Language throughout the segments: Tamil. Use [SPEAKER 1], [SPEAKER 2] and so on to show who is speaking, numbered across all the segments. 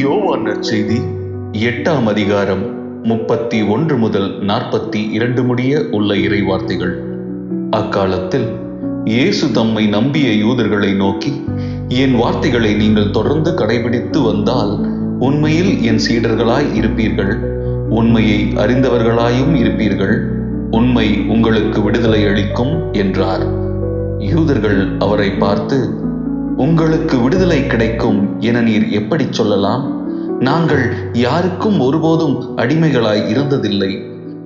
[SPEAKER 1] யோவான் நற்செய்தி எட்டாம் அதிகாரம் முப்பத்தி ஒன்று முதல் நாற்பத்தி இரண்டு முடிய உள்ள இறைவார்த்தைகள். அக்காலத்தில் இயேசு தம்மை நம்பிய யூதர்களை நோக்கி என் வார்த்தைகளை நீங்கள் தொடர்ந்து கடைபிடித்து வந்தால் உண்மையில் என் சீடர்களாய் இருப்பீர்கள். உண்மையை அறிந்தவர்களாயும் இருப்பீர்கள். உண்மை உங்களுக்கு விடுதலை அளிக்கும் என்றார். யூதர்கள் அவரை பார்த்து உங்களுக்கு விடுதலை கிடைக்கும் என நீர் எப்படி சொல்லலாம்? நாங்கள் யாருக்கும் ஒருபோதும் அடிமைகளாய் இருந்ததில்லை.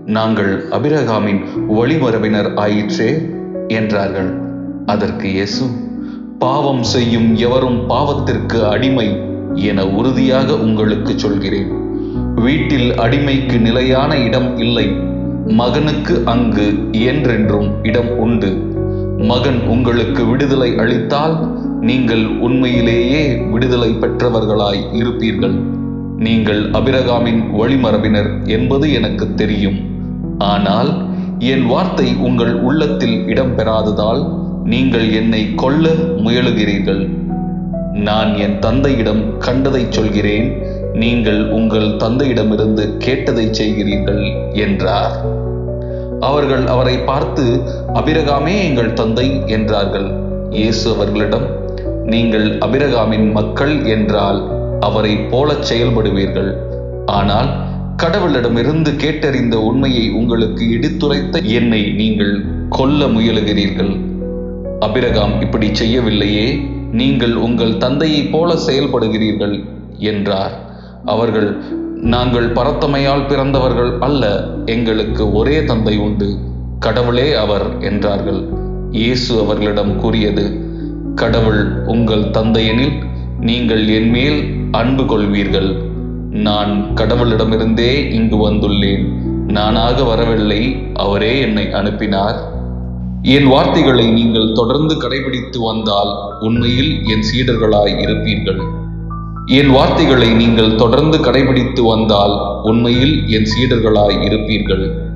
[SPEAKER 1] நாங்கள் அபிரகாமின் வழிமரபினர் ஆயிற்றே என்றார்கள். அதற்கு இயேசு பாவம் செய்யும் எவரும் பாவத்திற்கு அடிமை என உறுதியாக உங்களுக்கு சொல்கிறேன். வீட்டில் அடிமைக்கு நிலையான இடம் இல்லை. மகனுக்கு அங்கு என்றென்றும் இடம் உண்டு. மகன் உங்களுக்கு விடுதலை அளித்தால் நீங்கள் உண்மையிலேயே விடுதலை பெற்றவர்களாய் இருப்பீர்கள். நீங்கள் அபிரகாமின் வழிமரபினர் என்பது எனக்கு தெரியும். ஆனால் என் வார்த்தை உங்கள் உள்ளத்தில் இடம்பெறாததால் நீங்கள் என்னை கொல்ல முயலுகிறீர்கள். நான் என் தந்தையிடம் கண்டதை சொல்கிறேன். நீங்கள் உங்கள் தந்தையிடமிருந்து கேட்டதை செய்கிறீர்கள் என்றார். அவர்கள் அவரை பார்த்து அபிரகாமே எங்கள் தந்தை என்றார்கள். இயேசு அவர்களிடம் நீங்கள் அபிரகாமின் மக்கள் என்றால் அவரை போலச் செயல்படுவீர்கள். ஆனால் கடவுளிடமிருந்து கேட்டறிந்த உண்மையை உங்களுக்கு இடித்துரைத்த என்னை நீங்கள் கொல்ல முயலுகிறீர்கள். அபிரகாம் இப்படி செய்யவில்லையே நீங்கள் உங்கள் தந்தையைப் போல செயல்படுகிறீர்கள் என்றார். அவர்கள் நாங்கள் பரத்தமையால் பிறந்தவர்கள் அல்ல எங்களுக்கு ஒரே தந்தை உண்டு கடவுளே அவர் என்றார்கள். இயேசு அவர்களிடம் கூறியது கடவுள் உங்கள் தந்தையெனில் நீங்கள் என் மேல் அன்பு கொள்வீர்கள். நான் கடவுளிடமிருந்தே இங்கு வந்துள்ளேன். நானாக வரவில்லை அவரே என்னை அனுப்பினார். என் வார்த்தைகளை நீங்கள் தொடர்ந்து கடைபிடித்து வந்தால் உண்மையில் என் சீடர்களாய் இருப்பீர்கள். என் வார்த்தைகளை நீங்கள் தொடர்ந்து கடைபிடித்து வந்தால் உண்மையில் என் சீடர்களாய் இருப்பீர்கள்.